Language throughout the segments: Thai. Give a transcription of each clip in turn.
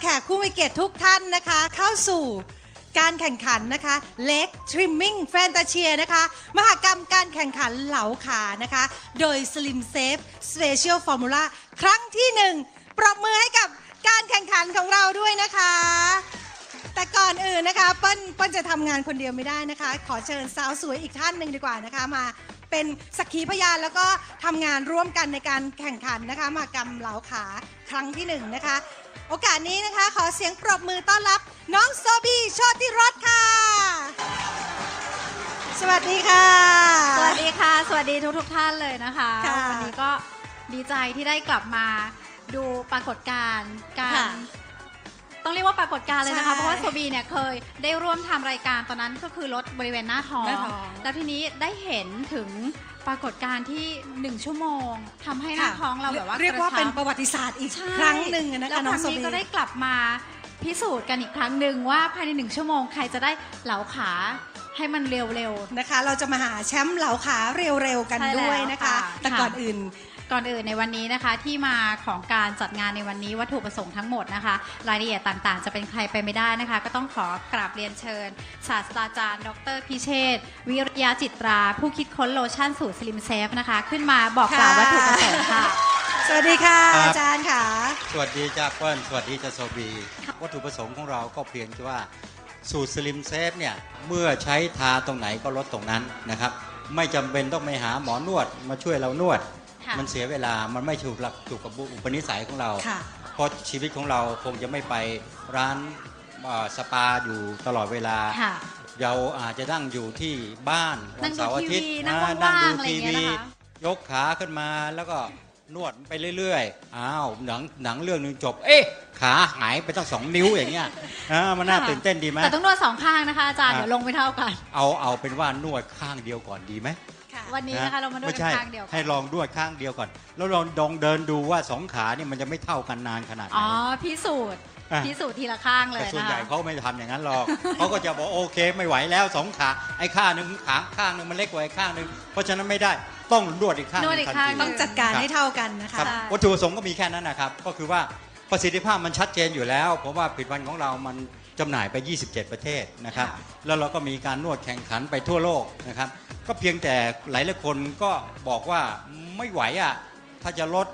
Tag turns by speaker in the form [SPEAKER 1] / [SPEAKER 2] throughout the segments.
[SPEAKER 1] แขกผู้มีเกียรติทุกท่านนะคะ เข้าสู่การแข่งขันนะคะ Leg Trimming Fantasia นะคะ มหกรรมการแข่งขันเหลาขานะคะ โดย Slim Safe Special Formula ครั้งที่หนึ่งปรบมือให้กับการแข่งขันของเราด้วยนะคะ แต่ก่อนอื่นนะคะเปิ้ลเปิ้ลจะทำงานคนเดียวไม่ได้นะคะ ขอเชิญสาวสวยอีกท่านหนึ่งดีกว่านะคะมาเป็นสักขีพยานแล้วก็ทำงานร่วมกันในการแข่งขันนะคะมากรรมเหลาขาครั้งที่หนึ่งนะคะ โอกาสนี้นะคะ ขอเสียงปรบมือต้อนรับน้องโซบีโชติรสค่ะ สวัสดีค่ะ
[SPEAKER 2] สวัสดีค่ะ สวัสดีทุกทุกๆท่านเลยนะคะ
[SPEAKER 1] ค่ะ
[SPEAKER 2] วันนี้ก็ดีใจที่ได้กลับมาดูปรากฏการณ์การ
[SPEAKER 1] ค่ะ
[SPEAKER 2] ต้องเรียกว่าปรากฏการณ์เลยนะคะ
[SPEAKER 1] ใช่
[SPEAKER 2] เพราะว่าโซบีเนี่ยเคยได้ร่วมทำรายการตอนนั้นก็คือลดบริเวณหน้าท้อง
[SPEAKER 1] หน้าท้อง
[SPEAKER 2] แล้วทีนี้ได้เห็นถึงปรากฏการณ์ที่หนึ่งชั่วโมงทำให้หน้าท้องเราแบบว่า
[SPEAKER 1] เรียกว่า
[SPEAKER 2] ระชับ
[SPEAKER 1] เป็นประวัติศาสตร์อีก
[SPEAKER 2] ใช่
[SPEAKER 1] ครั้งหนึ่งนะ
[SPEAKER 2] แล้ว
[SPEAKER 1] คะ
[SPEAKER 2] ค
[SPEAKER 1] น้อง
[SPEAKER 2] รั้ง
[SPEAKER 1] โซ
[SPEAKER 2] นี้
[SPEAKER 1] บี
[SPEAKER 2] ก็ได้กลับมาพิสูจน์กันอีกครั้งหนึ่งว่าภายในหนึ่งชั่วโมงใครจะได้เหลาขาให้มันเร็วๆ
[SPEAKER 1] นะคะ เราจะมาหาแชมป์เหลาขาเร็วๆกัน
[SPEAKER 2] ใช่แล้ว
[SPEAKER 1] ด้วยนะคะ
[SPEAKER 2] ค่ะ
[SPEAKER 1] แต่ก่อนอื่น
[SPEAKER 2] ก่อนอื่นในวันนี้นะคะที่มาของการจัดงานในวันนี้วัตถุประสงค์ทั้งหมดนะคะ รายละเอียดต่างๆ จะเป็นใครไปไม่ได้นะคะ ก็ต้องขอกราบเรียนเชิญ ศาสตราจารย์ ดรพิเชษฐ์วิริยาจิตรา ผู้คิดค้นโลชั่นสูตรสลิมเซฟนะคะ ขึ้นมาบอกกล่าว
[SPEAKER 1] ค่ะ
[SPEAKER 2] วัตถุประสงค์ค่ะ
[SPEAKER 1] สวัสดีค่ะ
[SPEAKER 3] ครับ
[SPEAKER 1] อาจารย์ค่ะ
[SPEAKER 3] สวัสดีจ้าเปิ้ลสวัสดีจ้าโซบี วัตถุประสงค์ของเราก็เพียงแค่ว่าสูตรสลิมเซฟเนี่ย เมื่อใช้ทาตรงไหนก็ลดตรงนั้นนะครับ ไม่จำเป็นต้องไปหาหมอนวดมาช่วยเรานวด
[SPEAKER 2] ค่ะ
[SPEAKER 3] มันเสียเวลามันไม่ถูกหลักถูกกับอุปนิสัยของเรา
[SPEAKER 1] ค่ะ
[SPEAKER 3] เพราะชีวิตของเราคงจะไม่ไปร้านเอ่อสปาอยู่ตลอดเวลา
[SPEAKER 2] ค่ะ
[SPEAKER 3] เราอาจจะนั่งอยู่ที่บ้านวั
[SPEAKER 2] นั่
[SPEAKER 3] น
[SPEAKER 2] งดู
[SPEAKER 3] เสาร์อาทิตย์
[SPEAKER 2] ทีวีนั่ง
[SPEAKER 3] อ่
[SPEAKER 2] ว่างๆ
[SPEAKER 3] ดู
[SPEAKER 2] อะไรอ
[SPEAKER 3] ที
[SPEAKER 2] ย่างเงี้ย
[SPEAKER 3] วี
[SPEAKER 2] นะคะ
[SPEAKER 3] ยกขาขึ้นมาแล้วก็นวดไปเรื่อยๆ อ้าวหนังหนังเรื่องหนึงจบ เอ๊ะ ขาหายไปตั้งสองนิ้วอย่างเงี้ยอ่ามันน่า
[SPEAKER 2] ค่ะ
[SPEAKER 3] ตื่นเต้นดีไหม
[SPEAKER 2] แต่ต้องนวดสองข้างนะคะอาจารย์
[SPEAKER 3] อะ
[SPEAKER 2] เดี๋ยวลงไม่เท่ากัน
[SPEAKER 3] เอาเอาเป็นว่านวดข้างเดียวก่อนดีไหม
[SPEAKER 1] ค่ะ
[SPEAKER 2] วันนี้นะคะเรามานวด
[SPEAKER 3] ไม่
[SPEAKER 2] กัน
[SPEAKER 3] ใช่
[SPEAKER 2] ข้างเดียวกั
[SPEAKER 3] ให้
[SPEAKER 2] น
[SPEAKER 3] ลองนวดข้างเดียวก่อน แล้วลองดองเดินดูว่าสองขาเนี่ยมันจะไม่เท่ากันนานขนาดไหน
[SPEAKER 2] อ๋อพิสูจน์
[SPEAKER 3] อะ
[SPEAKER 2] พิสูจน์ทีละข้างเลย
[SPEAKER 3] แต่ส่วน
[SPEAKER 2] นะ
[SPEAKER 3] ใหญ่
[SPEAKER 2] คะ
[SPEAKER 3] เขาไม่ทำอย่างนั้นหรอก เขาก็จะบอกโอเคไม่ไหวแล้วสองขาไอ้ข้างหนึ่งขาข้างหนึ่งมันเล็กกว่าไอ้ข้างหนึ่งเพราะฉะนั้นไม่ได้ต้องนวดอีกข้างห
[SPEAKER 2] นวด
[SPEAKER 3] นึ่
[SPEAKER 2] อี
[SPEAKER 3] ง
[SPEAKER 2] ก
[SPEAKER 3] ทัน
[SPEAKER 2] ข้าง
[SPEAKER 3] ที
[SPEAKER 1] ต้องจัดการ
[SPEAKER 3] ครับ
[SPEAKER 1] ให้เท่ากันนะคะ
[SPEAKER 3] ครับ
[SPEAKER 2] ใช่
[SPEAKER 3] วัตถุประสงค์ก็มีแค่นั้นนะครับ ก็คือว่าประสิทธิภาพมันชัดเจนอยู่แล้ว เพราะว่าผลิตภัณฑ์ของเรามันจำหน่ายไป 27 ประเทศนะครับ
[SPEAKER 2] ค่ะ
[SPEAKER 3] แล้วเราก็มีการนวดแข่งขันไปทั่วโลกนะครับ ก็เพียงแต่หลายหลายๆคนก็บอกว่าไม่ไหวอะถ้าจะลด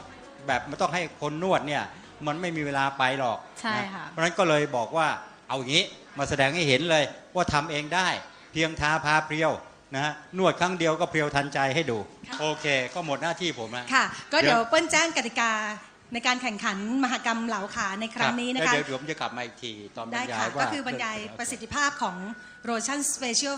[SPEAKER 3] แบบไม่ต้องให้คนนวดเนี่ย มันไม่มีเวลาไปหรอก
[SPEAKER 2] ใช่
[SPEAKER 3] น
[SPEAKER 2] ค่ะ
[SPEAKER 3] เพราะฉะนั้นก็เลยบอกว่าเอาอย่างนี้มาแสดงให้เห็นเลยว่าทำเองได้ เพียงทาพาเพรียวนะฮะนวดครั้งเดียวก็เพรียวทันใจให้ดู โอเค ก็หมดหน้าที่ผมแล้ว
[SPEAKER 1] ค่ะ ก็
[SPEAKER 3] เดี๋
[SPEAKER 1] เดี๋ย
[SPEAKER 3] ยวว
[SPEAKER 1] เปิ้ลแจ้งกติกา ในการแข่งขันมหกรรมเหลาขาในครั้งนี้นะ
[SPEAKER 3] แล้ว
[SPEAKER 1] คะ
[SPEAKER 3] เดี๋ยวเดี๋ยวผมจะกลับมาอีกที ตอนบร
[SPEAKER 1] ได้
[SPEAKER 3] รยา
[SPEAKER 1] ค่ะ
[SPEAKER 3] ยว่า
[SPEAKER 1] ก็คือบรรยายประสิทธิภาพของโรชั่นสเปเชียล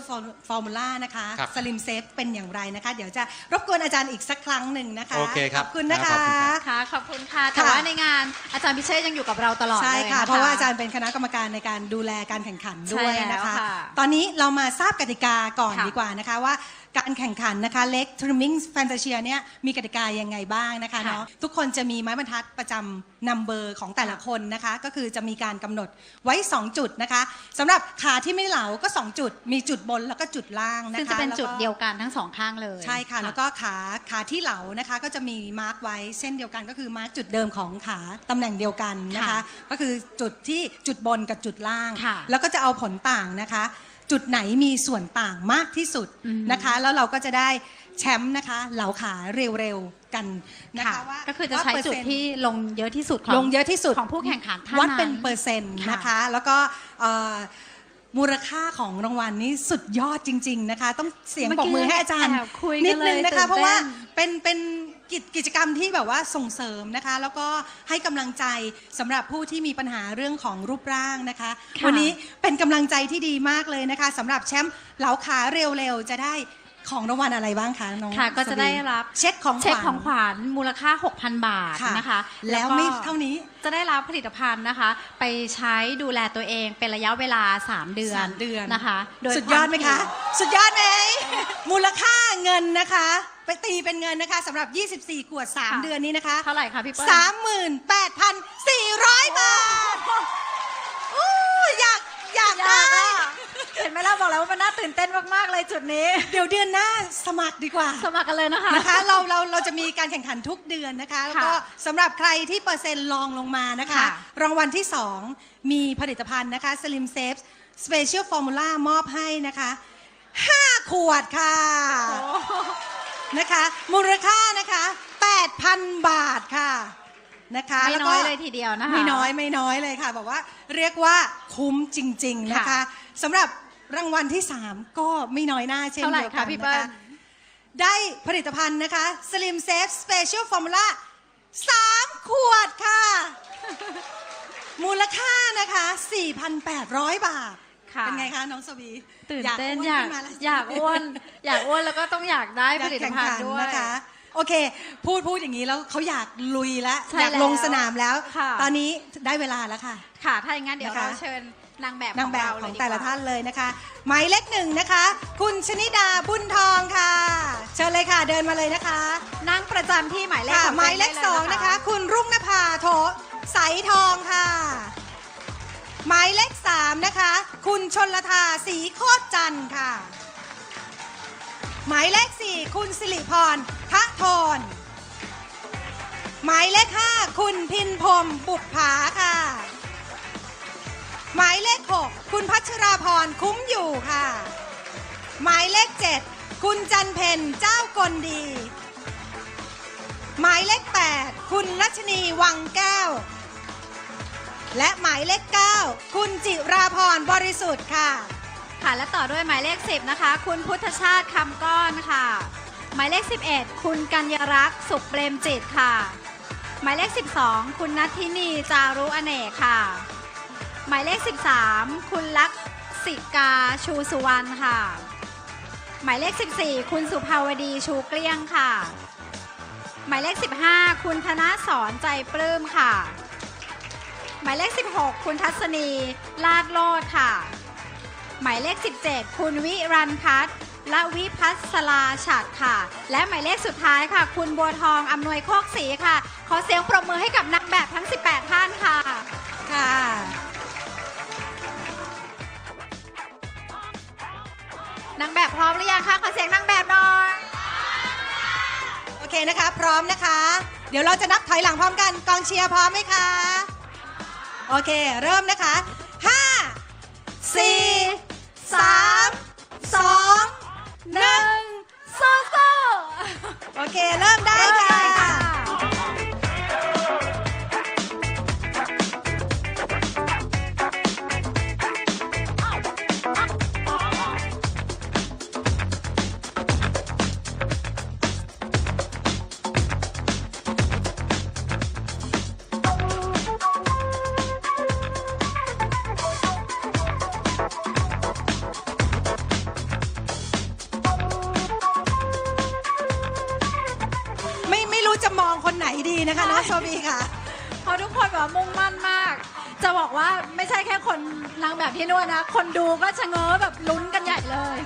[SPEAKER 1] ฟอร์มูล่านะคะ
[SPEAKER 3] ครับ
[SPEAKER 1] สลิมเซฟเป็นอย่างไรนะคะ เดี๋ยวจะรบกวนอาจารย์อีกสักครั้งหนึ่งนะคะ
[SPEAKER 3] โอเคครับ
[SPEAKER 1] ขอบคุณนะ
[SPEAKER 3] ข
[SPEAKER 1] คะ
[SPEAKER 3] อบคุณครับ
[SPEAKER 2] ค่ะ ขอบคุณค่ะ แต่
[SPEAKER 1] ค่ะ
[SPEAKER 2] ว่าในงานอาจารย์พิเชษยังอยู่กับเราตลอด
[SPEAKER 1] ใช่
[SPEAKER 2] เลย
[SPEAKER 1] ค่ะ
[SPEAKER 2] น
[SPEAKER 1] เพราะว่าอาจารย์เป็นคณะกรรมการในการดูแลการแข่งขันด้วย
[SPEAKER 2] ใช่แล้ว
[SPEAKER 1] นะคะ
[SPEAKER 2] ค่ะ
[SPEAKER 1] ตอนนี้เรามาทราบกติกาก่อน
[SPEAKER 2] ค่ะ
[SPEAKER 1] ดีกว่านะคะว่า การแข่งขันนะคะเล็กทริมมิ่งแฟนตาเชียเนี่ยมีกติกายังไงบ้างนะคะ
[SPEAKER 2] ค่ะ
[SPEAKER 1] เนาะทุกคนจะมีไม้บรรทัดประจำนัมเบอร์ของแต่ละคนนะคะ ก็คือจะมีการกำหนดไว้ 2 จุดนะคะสำหรับขาที่ไม่เหลาก็ 2 จุด มีจุดบนแล้วก็จุดล่างนะคะ
[SPEAKER 2] ซึ่งจะเป็นจุด
[SPEAKER 1] แล้ก็
[SPEAKER 2] เดียวกันทั้งสองข้างเลย
[SPEAKER 1] ใช่ค่ะ แล้วก็ขาขาที่เหลานะคะ ก็จะมีมาร์กไว้เส้นเดียวกันก็คือมาร์กจุดเดิมของขาตำแหน่งเดียวกันนะคะ
[SPEAKER 2] ค่ะ
[SPEAKER 1] ก็คือจุดที่จุดบนกับจุดล่าง
[SPEAKER 2] ค่ะ
[SPEAKER 1] แล้วก็จะเอาผลต่างนะคะ จุดไหนมีส่วนต่างมากที่สุด
[SPEAKER 2] อืม
[SPEAKER 1] นะคะ แล้วเราก็จะได้แชมป์นะคะ เหลาขาเร็วๆกันนะ
[SPEAKER 2] ค่ะ
[SPEAKER 1] คะว่า
[SPEAKER 2] ก็คือจะ
[SPEAKER 1] ว่า
[SPEAKER 2] ใช้
[SPEAKER 1] เปร์
[SPEAKER 2] จุด
[SPEAKER 1] เซ็นต์
[SPEAKER 2] ที่ลงเยอะที่สุดของ
[SPEAKER 1] ลงเยอะที่สุด
[SPEAKER 2] ของผู้แข่งขันท่าน
[SPEAKER 1] วัดเป็น
[SPEAKER 2] นั้น
[SPEAKER 1] เปอร์เซ็นต์
[SPEAKER 2] ค่ะ
[SPEAKER 1] นะคะ แล้วก็เอ่อมูลค่าของรางวัลนี้สุดยอดจริง ๆนะคะ ต้องเสียงปรบมือให้อาจารย์
[SPEAKER 2] แอบคุย
[SPEAKER 1] นิ
[SPEAKER 2] กั
[SPEAKER 1] ด
[SPEAKER 2] นเล
[SPEAKER 1] นึ
[SPEAKER 2] ย
[SPEAKER 1] งนะคะ
[SPEAKER 2] ตื่
[SPEAKER 1] เพราะว่า
[SPEAKER 2] ต้น
[SPEAKER 1] เป็นเป็น กิจกิจกรรมที่แบบว่าส่งเสริมนะคะ แล้วก็ให้กำลังใจสำหรับผู้ที่มีปัญหาเรื่องของรูปร่างนะคะ
[SPEAKER 2] ค่ะ
[SPEAKER 1] วันนี้เป็นกำลังใจที่ดีมากเลยนะคะสำหรับแชมป์เหลาขาเร็วๆ จะได้ ของรางวัลอะไรบ้างคะน้อง
[SPEAKER 2] ค่ะก็จะได้รับ
[SPEAKER 1] เช็คของข
[SPEAKER 2] เช็ค
[SPEAKER 1] วัญ
[SPEAKER 2] ของขวัญมูลค่า 6,000 บาท
[SPEAKER 1] ค่ะ
[SPEAKER 2] นะคะ
[SPEAKER 1] แล้ว
[SPEAKER 2] ก็
[SPEAKER 1] ไม่เท่านี้
[SPEAKER 2] จะได้รับผลิตภัณฑ์นะคะ ไปใช้ดูแลตัวเองเป็นระยะเวลา 3 เดือน
[SPEAKER 1] สามเดือน
[SPEAKER 2] นะคะโดย
[SPEAKER 1] สุดยอดไหมคะ
[SPEAKER 2] วา
[SPEAKER 1] สุดยอดไหม มูลค่าเงินนะคะ ไปตีเป็นเงินนะคะสำหรับ 24 ขวด 3 เดือนนี้นะคะ
[SPEAKER 2] เท่าไหร่คะพี่เปิ้ล
[SPEAKER 1] 38,400 บาทอู้อยาก อยาก
[SPEAKER 2] อยา
[SPEAKER 1] ได้
[SPEAKER 2] กอะเห็ นนไหมล่ะบอกแล้วว่ามันน่าตื่นเต้นมากๆเลยจุดนี้
[SPEAKER 1] เดี๋ยวเดือนหน้าสมัครดีกว่า
[SPEAKER 2] สมัครกันเลยนะคะ
[SPEAKER 1] นะคะเราเราเราจะมีการแข่งขันทุกเดือนนะคะแล้วก็
[SPEAKER 2] ค่ะ
[SPEAKER 1] สำหรับใครที่เปอร์เซ็นต์รองลงมานะคะ
[SPEAKER 2] ค่ะ
[SPEAKER 1] รางวัลที่ 2 มีผลิตภัณฑ์นะคะ Slim Safe Special Formula มอบให้นะคะ 5 ขวดค่ะ
[SPEAKER 2] โอ้
[SPEAKER 1] นะคะ มูลค่านะคะ 8,000 บาทค่ะนะคะ
[SPEAKER 2] ไม่
[SPEAKER 1] แล้ว
[SPEAKER 2] น้
[SPEAKER 1] ก็
[SPEAKER 2] อยเลยทีเดียวนะคะ
[SPEAKER 1] ไม่น้อยไม่น้อยเลยค่ะ บอกว่าเรียกว่าคุ้มจริง ๆ นะคะ
[SPEAKER 2] ค่ะ
[SPEAKER 1] สำหรับ รางวัลที่ 3 ก็ไม่น้อยหน้าเช่น
[SPEAKER 2] เท่าไหร่
[SPEAKER 1] เดียวกั
[SPEAKER 2] คะ
[SPEAKER 1] น
[SPEAKER 2] พี่
[SPEAKER 1] นะ
[SPEAKER 2] เปิ้ล
[SPEAKER 1] คะได้ผลิตภัณฑ์นะคะ Slim Safe Special Formula 3 ขวดค่ะ มูลค่านะคะ 4,800 บาท
[SPEAKER 2] ค่ะ
[SPEAKER 1] เป็นไงคะน้องสวี
[SPEAKER 2] ตื่นเต้นอยากก
[SPEAKER 1] อายอ้วนขึ้นมาแล้ว
[SPEAKER 2] อยากอ้วน อยากอ้วนแล้วก็ต้องอยากได้
[SPEAKER 1] อยา
[SPEAKER 2] ผ
[SPEAKER 1] ก
[SPEAKER 2] ลิต
[SPEAKER 1] แข่ง
[SPEAKER 2] ภัณ
[SPEAKER 1] ขั
[SPEAKER 2] ฑ์
[SPEAKER 1] น
[SPEAKER 2] ด้วย
[SPEAKER 1] นะคะ โอเค พูดพูดอย่างนี้แล้วเขาอยากลุยแล้ว
[SPEAKER 2] ใช่
[SPEAKER 1] อยากลง
[SPEAKER 2] แล้ว
[SPEAKER 1] สนามแล้ว
[SPEAKER 2] ค่ะ
[SPEAKER 1] ตอนนี้ได้เวลาแล้วค่ะ
[SPEAKER 2] ค่ะ ถ้าอย่างนั้นเดี๋ยว
[SPEAKER 1] นะคะ
[SPEAKER 2] เราเชิญ นางแบบ
[SPEAKER 1] นางแบบ
[SPEAKER 2] เร
[SPEAKER 1] ของ
[SPEAKER 2] เยดีกว่
[SPEAKER 1] แต่ละท่านเลยนะคะ หมายเลขหนึ่งนะคะ คุณชนิดาบุญทองค่ะ เชิญเลยค่ะเดินมาเลยนะคะ
[SPEAKER 2] นั่งประจำที่หมายเลข
[SPEAKER 1] ค่ะ
[SPEAKER 2] ของ
[SPEAKER 1] หมายเลข
[SPEAKER 2] ตัว
[SPEAKER 1] สอง
[SPEAKER 2] ได้
[SPEAKER 1] นะคะ คุณรุ่งนภาโถใสทองค่ะ หมายเลขสามนะคะ คุณชนลทาสีโคตรจันทร์ค่ะ หมายเลขสี่คุณสิริพรทะโทนหมายเลขห้าคุณพินพรหมบุปผาค่ะ หมายเลขหกคุณพัชราพรคุ้มอยู่ค่ะ หมายเลขเจ็ดคุณจันเพนเจ้ากลดี หมายเลข 8 คุณรัชนีวังแก้ว และหมายเลข 9 คุณจิราพรบริสุทธิ์ค่ะ
[SPEAKER 2] ค่ะและต่อด้วยหมายเลข 10 นะคะ คุณพุทธชาติคำก้อนค่ะ หมายเลข 11 คุณกัญญรักษ์สุขเปรมจิตค่ะ หมายเลข 12 คุณนัทธินีจารุอเนกค่ะ หมายเลข 13 คุณลักษิกาชูสุวรรณค่ะ หมายเลข 14 คุณสุภาวดีชูเกลี้ยงค่ะ หมายเลข 15 คุณธนาสอนใจปลื้มค่ะ หมายเลข 16 คุณทัศนีลาดโลดค่ะ หมายเลข 17 คุณวิรันพัฒน์และวิพัสลาฉัดค่ะ และหมายเลขสุดท้ายค่ะ คุณบัวทองอำนวยโคกศรีค่ะ ขอเสียงปรบมือให้กับนางแบบทั้ง 18 ท่านค่ะ นางแบบพร้อมหรือยังคะขอเสียงนางแบบหน่อย
[SPEAKER 1] โอเคนะคะ พร้อมนะคะ เดี๋ยวเราจะนับถอยหลังพร้อมกันกองเชียร์พร้อมไหมคะ โอเค เริ่มนะคะ 5 4
[SPEAKER 2] กคนแบบมุ่งมั่นมาก จะบอกว่าไม่ใช่แค่คนนางแบบที่นวดนะ คนดูก็ชะเง้อแบบลุ้นกันใหญ่เลย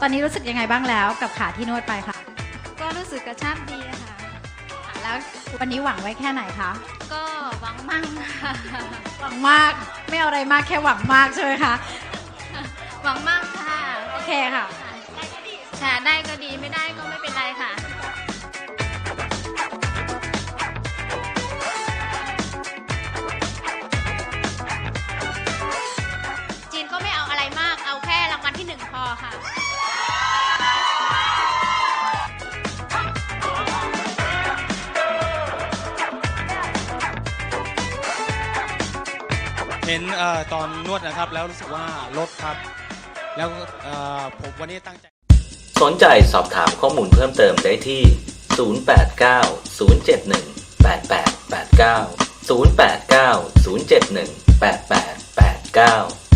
[SPEAKER 2] ตอนนี้รู้สึกยังไงบ้างแล้วกับขาที่นวดไปคะ
[SPEAKER 4] ก็รู้สึกกระชับดีค่ะ
[SPEAKER 2] แล้ววันนี้หวังไว้แค่ไหนคะ
[SPEAKER 4] ก็หวังมั่งค่ะ
[SPEAKER 2] หวังมากไม่เอาอะไรมากแค่หวังมากใช่ไหมคะ
[SPEAKER 4] หวังมั่งค่ะ
[SPEAKER 2] โอเคค่ะ
[SPEAKER 4] ค่ะได้ก็ดีไม่ได้ก็ไม่เป็นไรค่ะ
[SPEAKER 5] เห็นเออตอนนวดนะครับ แล้วรู้สึกว่าลดครับ แล้วเอ่อผมวันนี้ตั้งใจ
[SPEAKER 6] สนใจสอบถามข้อมูลเพิ่มเติมได้ที่ 089 071 8889 089 071 8889